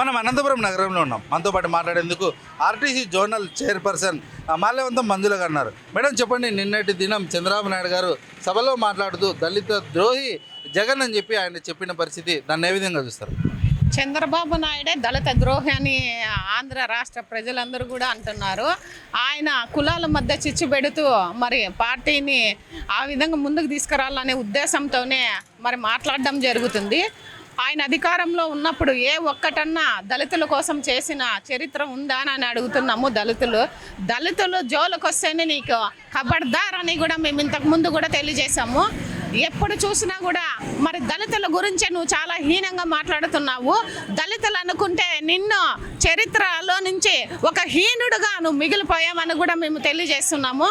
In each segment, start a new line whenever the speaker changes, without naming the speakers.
మనం అనంతపురం నగరంలో ఉన్నాం. మనతో పాటు మాట్లాడేందుకు RTC zonal chairperson Malyavantam Manjula గారు ఉన్నారు. మేడం చెప్పండి నిన్నటి దినం చంద్రబాబు నాయుడు గారు సభలో మాట్లాడుతూ దళిత ద్రోహి జగన్ అని చెప్పి ఆయన చెప్పిన పరిస్థితి దాన్ని ఏ విధంగా చూస్తారు?
చంద్రబాబు నాయుడే దళిత ద్రోహి అని ఆంధ్ర రాష్ట్ర ప్రజలందరూ కూడా అంటున్నారు. ఆయన కులాల మధ్య చిచ్చు పెడుతూ మరి పార్టీని ఆ విధంగా ముందుకు తీసుకురావాలనే ఉద్దేశంతోనే మరి మాట్లాడడం జరుగుతుంది. ఆయన అధికారంలో ఉన్నప్పుడు ఏ ఒక్కటన్నా దళితుల కోసం చేసిన చరిత్ర ఉందా అని అడుగుతున్నాము దళితులు. దళితులు జోలికి వస్తేనే నీకు ఖబర్దార్ అని కూడా మేము ఇంతకు ముందు కూడా తెలియజేశాము. ఎప్పుడు చూసినా కూడా మరి దళితుల గురించే నువ్వు చాలా హీనంగా మాట్లాడుతున్నావు. దళితులు అనుకుంటే నిన్ను చరిత్రలో నుంచి ఒక హీనుడుగా నువ్వు మిగిలిపోయామని కూడా మేము తెలియజేస్తున్నాము.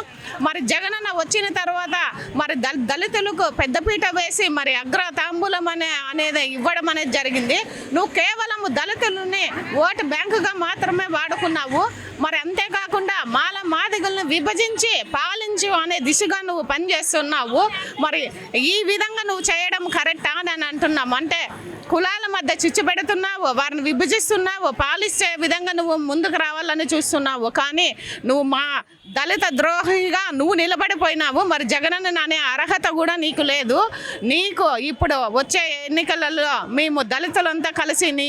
మరి జగనన్న వచ్చిన తర్వాత మరి దళ దళితులకు పెద్దపీట వేసి మరి అగ్ర తాంబూలం అనే అనేది ఇవ్వడం అనేది జరిగింది. నువ్వు కేవలం దళితులని ఓటు బ్యాంకుగా మాత్రమే వాడుకున్నావు. మరి అంతేకాకుండా మాల మాదిగలను విభజించి పాలించు అనే దిశగా నువ్వు పనిచేస్తున్నావు. మరి ఈ విధంగా నువ్వు చేయడం కరెక్టా అని అంటున్నాం. అంటే కులాల మధ్య చిచ్చు పెడుతున్నావు వారిని విభజిస్తున్నావు పాలిచ్చే విధంగా నువ్వు ముందుకు రావాలని చూస్తున్నావు. కానీ నువ్వు మా దళిత ద్రోహిగా నువ్వు నిలబడిపోయినావు. మరి జగనన్న అనే అర్హత కూడా నీకు లేదు. నీకు ఇప్పుడు వచ్చే ఎన్నికలలో మేము దళితులంతా కలిసి నీ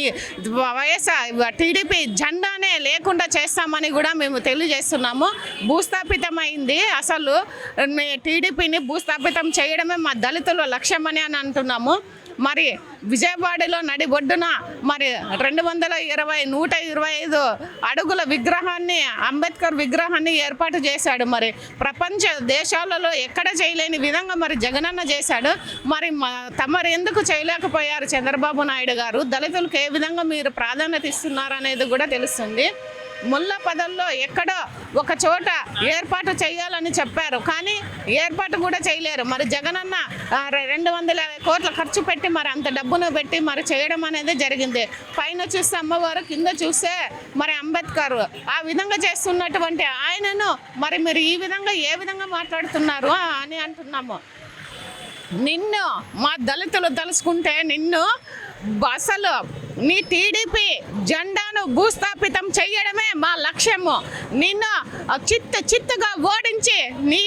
వైఎస్ఆర్ టీడీపీ జెండానే లేకుండా చేస్తామని కూడా మేము తెలియజేస్తున్నాము. భూస్థాపితమైంది. అసలు మీ టీడీపీని భూస్థాపితం చేయడమే మా దళితుల లక్ష్యమని అని అంటున్నాము. మరి విజయవాడలో నడి ఒడ్డున మరి రెండు వందల ఇరవై నూట ఇరవై ఐదు అడుగుల విగ్రహాన్ని అంబేద్కర్ విగ్రహాన్ని ఏర్పాటు చేశాడు. మరి ప్రపంచ దేశాలలో ఎక్కడ చేయలేని విధంగా మరి జగనన్న చేశాడు. మరి తమరు ఎందుకు చేయలేకపోయారు చంద్రబాబు నాయుడు గారు? దళితులకు ఏ విధంగా మీరు ప్రాధాన్యత ఇస్తున్నారు అనేది కూడా తెలుస్తుంది. ముళ్ళ పదల్లో ఎక్కడో ఒక చోట ఏర్పాటు చేయాలని చెప్పారు. కానీ ఏర్పాటు కూడా చేయలేరు. మరి జగనన్న రెండు వందల యాభై కోట్ల ఖర్చు పెట్టి మరి అంత డబ్బును పెట్టి మరి చేయడం అనేది జరిగింది. పైన చూస్తే అమ్మవారు కింద చూస్తే మరి అంబేద్కర్. ఆ విధంగా చేస్తున్నటువంటి ఆయనను మరి మీరు ఈ విధంగా ఏ విధంగా మాట్లాడుతున్నారు అని అంటున్నాము. నిన్ను మా దళితులు తలుసుకుంటే నిన్ను అసలు నీ టీడీపీ జెండాను భూస్థాపితం చేయడమే మా లక్ష్యము. నిన్ను చిత్త చిత్తుగా ఓడించి నీ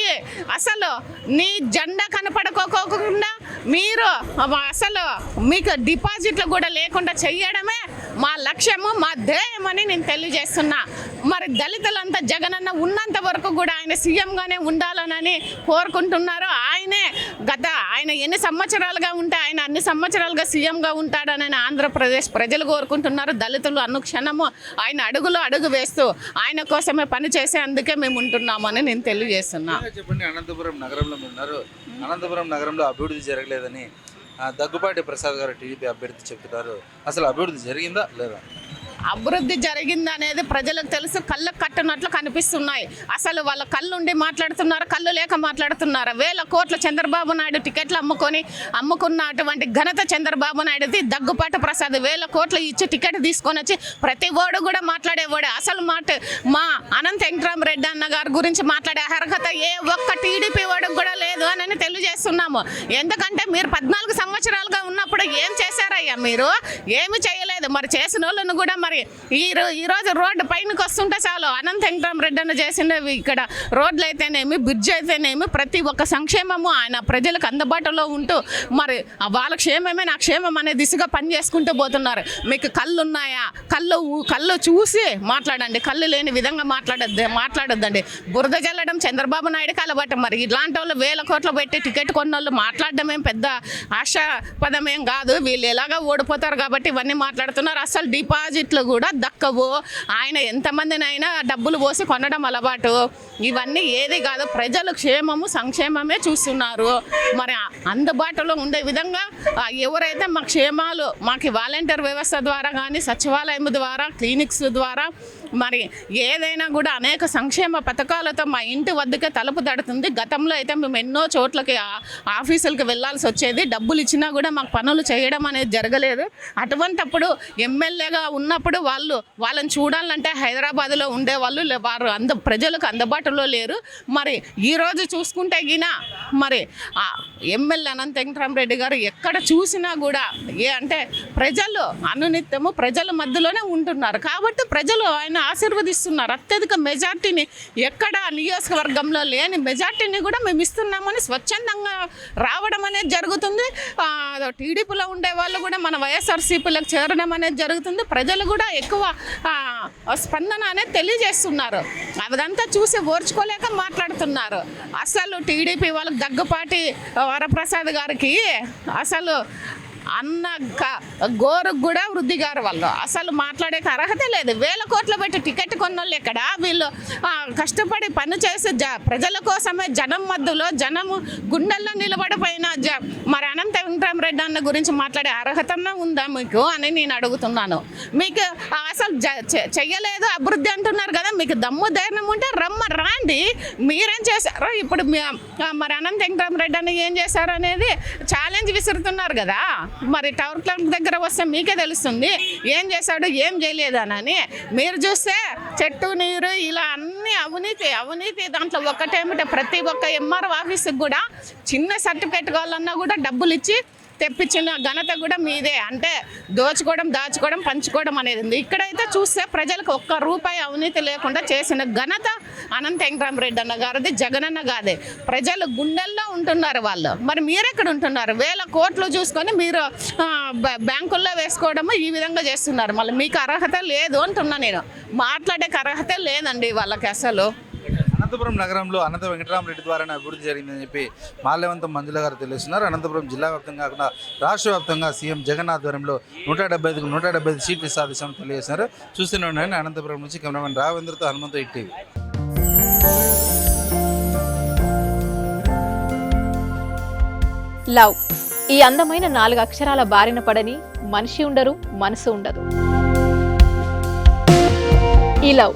అసలు నీ జెండా కనపడుకోకుండా మీరు అసలు మీకు డిపాజిట్లు కూడా లేకుండా చెయ్యడమే మా లక్ష్యము మా ధ్యేయమని నేను తెలియజేస్తున్నా. మరి దళితులంతా జగనన్న ఉన్నంత వరకు కూడా ఆయన సీఎంగానే ఉండాలనని కోరుకుంటున్నారు. ఆయనే గత ఆయన ఎన్ని సంవత్సరాలుగా ఉంటే ఆయన అన్ని సంవత్సరాలుగా సీఎంగా ఉంటాడనని ఆంధ్రప్రదేశ్ ప్రజలు కోరుకుంటున్నారు. దళితులు అనుక్షణము ఆయన అడుగులో అడుగు వేస్తూ ఆయన కోసమే పని చేసేందుకే మేము ఉంటున్నామని నేను తెలియజేస్తున్నా.
చెప్పండి అనంతపురం నగరంలో ఉన్నారు. అనంతపురం నగరంలో అభివృద్ధి జరగలేదని దగ్గుపాటి ప్రసాద్ గారు టీడీపీ అభ్యర్థి చెప్తున్నారు అసలు అభివృద్ధి జరిగిందా లేదా?
అభివృద్ధి జరిగింది అనేది ప్రజలకు తెలుసు. కళ్ళు కట్టినట్లు కనిపిస్తున్నాయి. అసలు వాళ్ళ కళ్ళు ఉండి మాట్లాడుతున్నారు? కళ్ళు లేక మాట్లాడుతున్నారు? వేల కోట్ల చంద్రబాబు నాయుడు టికెట్లు అమ్ముకొని అమ్ముకున్నటువంటి ఘనత చంద్రబాబు నాయుడుది. దగ్గుపాటు ప్రసాద్ వేల కోట్లు ఇచ్చి టికెట్ తీసుకొని వచ్చి ప్రతి ఓడు కూడా మాట్లాడేవాడు. అసలు మాట మా అనంత వెంకటరామ రెడ్డి అన్న గారి గురించి మాట్లాడే అర్హత ఏ ఒక్క టీడీపీ వాడికి కూడా లేదు అని తెలియజేస్తున్నాము. ఎందుకంటే మీరు పద్నాలుగు సంవత్సరాలుగా ఉన్నప్పుడు ఏం చేశారయ్యా మీరు? ఏమి చేయలేదు. మరి చేసిన వాళ్ళను కూడా మరి ఈ రో- ఈ రోజు రోడ్డు పైనకి వస్తుంటే చాలు. అనంత వెంకటరామరెడ్డి అన్న చేసినవి ఇక్కడ రోడ్లు అయితేనేమి బ్రిడ్జ్ అయితేనేమి ప్రతి ఒక్క సంక్షేమము ఆయన ప్రజలకు అందుబాటులో ఉంటూ మరి ఆ వాళ్ళ క్షేమమే నా క్షేమం అనే దిశగా పని చేసుకుంటూ పోతున్నారు. మీకు కళ్ళు ఉన్నాయా కళ్ళు కళ్ళు చూసి మాట్లాడండి. కళ్ళు లేని విధంగా మాట్లాడద్దు మాట్లాడొద్దండి. బురద జల్లడం చంద్రబాబు నాయుడుకి అలవాటు మరి ఇలాంటి వాళ్ళు వేల కోట్లు పెట్టి టికెట్ కొన్న వాళ్ళు మాట్లాడడం ఏం పెద్ద ఆశాపదం ఏం కాదు. వీళ్ళు ఎలాగా ఓడిపోతారు కాబట్టి ఇవన్నీ మాట్లాడుతున్నారు. అసలు డిపాజిట్లు కూడా దక్కవు. ఆయన ఎంతమందినైనా డబ్బులు పోసి కొనడం అలవాటు. ఇవన్నీ ఏది కాదు ప్రజలు క్షేమము సంక్షేమమే చూస్తున్నారు. మరి అందుబాటులో ఉండే విధంగా ఎవరైతే మా క్షేమాలు మాకు వాలంటీర్ వ్యవస్థ ద్వారా కానీ సచివాలయం ద్వారా క్లినిక్స్ ద్వారా మరి ఏదైనా కూడా అనేక సంక్షేమ పథకాలతో మా ఇంటి వద్దకే తలుపు తడుతుంది. గతంలో అయితే మేము ఎన్నో చోట్లకి ఆఫీసులకు ఆఫీసులకి వెళ్ళాల్సి వచ్చేది. డబ్బులు ఇచ్చినా కూడా మాకు పనులు చేయడం అనేది జరగలేదు. అటువంటప్పుడు ఎమ్మెల్యేగా ఉన్నప్పుడు వాళ్ళు వాళ్ళని చూడాలంటే హైదరాబాద్లో ఉండేవాళ్ళు వాళ్ళు వారు అంద ప్రజలకు అందుబాటులో లేరు. మరి ఈరోజు చూసుకుంటే గిన మరి ఎమ్మెల్యే అనంత వెంకటరామరెడ్డి గారు ఎక్కడ చూసినా కూడా ఏ అంటే ప్రజలు అనునిత్యము ప్రజల మధ్యలోనే ఉంటున్నారు. కాబట్టి ప్రజలు ఆయన ఆశీర్వదిస్తున్నారు. అత్యధిక మెజార్టీని ఎక్కడ నియోజకవర్గంలో లేని మెజార్టీని కూడా మేము ఇస్తున్నామని స్వచ్ఛందంగా రావడం అనేది జరుగుతుంది. టీడీపీలో ఉండే వాళ్ళు కూడా మన వైఎస్ఆర్సీపీలకు చేరడం అనేది జరుగుతుంది. ప్రజలు కూడా ఎక్కువ స్పందన అనేది తెలియజేస్తున్నారు. అదంతా చూసి ఓర్చుకోలేక మాట్లాడుతున్నారు. అసలు టీడీపీ వాళ్ళకి దగ్గపాటి వరప్రసాద్ గారికి అసలు అన్న గోరుకు కూడా వృద్ధి గారు వాళ్ళు. అసలు మాట్లాడే అర్హత లేదు. వేల కోట్లు పెట్టి టికెట్ కొన్నోళ్ళు ఎక్కడ? వీళ్ళు కష్టపడి పని చేసి జ ప్రజల కోసమే జనం మధ్యలో జనము గుండెల్లో నిలబడిపోయిన జ మరి అనంత వెంకటరామరెడ్డి అన్న గురించి మాట్లాడే అర్హత ఉందా మీకు అని నేను అడుగుతున్నాను. మీకు అసలు జ- చె- చెయ్యలేదు అభివృద్ధి అంటున్నారు కదా మీకు దమ్ము ధైర్యం ఉంటే రమ్మ రాండి. మీరేం చేశారో ఇప్పుడు మరి అనంత వెంకటరామరెడ్డి అన్న ఏం చేశారు అనేది ఛాలెంజ్ విసురుతున్నారు కదా. మరి టవర్ క్లాంక్ దగ్గర వస్తే మీకే తెలుస్తుంది ఏం చేశాడు ఏం చేయలేదనని. మీరు చూస్తే చెట్టు నీరు ఇలా అన్ని అవినీతి అవినీతి దాంట్లో ఒక్కటేమిటే ప్రతి ఒక్క ఎంఆర్ఓ ఆఫీస్కి కూడా చిన్న సర్టిఫికేట్ కావాలన్నా కూడా డబ్బులు ఇచ్చి తెప్పించిన ఘనత కూడా మీదే. అంటే దోచుకోవడం దాచుకోవడం పంచుకోవడం అనేది ఉంది. ఇక్కడైతే చూస్తే ప్రజలకు ఒక్క రూపాయి అవినీతి లేకుండా చేసిన ఘనత అనంత వెంకటరామరెడ్డి అన్న గారిది జగనన్న గాదే ప్రజలు గుండెల్లో ఉంటున్నారు వాళ్ళు. మరి మీరెక్కడ ఉంటున్నారు? వేల కోట్లు చూసుకొని మీరు బ్యాంకుల్లో వేసుకోవడము ఈ విధంగా చేస్తున్నారు. మళ్ళీ మీకు అర్హత లేదు అంటున్నా నేను. మాట్లాడే అర్హత లేదండి వాళ్ళకి అసలు.
అనంతపురం నగరంలో అనంత వెంకటరామరెడ్డి ద్వారానే అభివృద్ధి జరిగిందని చెప్పి మాల్యవంతం మంజుల గారు తెలుస్తున్నారు అనంతపురం జిల్లా వ్యాప్తంగా కాకుండా రాష్ట్ర వ్యాప్తంగా సీఎం జగన్ ఆధ్వర్యంలో నూట డెబ్బై ఐదుకు నూట డెబ్బై ఐదు సీట్లు సాధిస్తామని తెలియజేశారు చూస్తూనే అనంతపురం నుంచి కెమెరామెన్ రావేంద్రతో హనుమంతు ఇటీవీ
లవ్. ఈ అందమైన నాలుగు అక్షరాల బారిన పడని మనిషి ఉండరు మనసు ఉండదు. ఈ లవ్.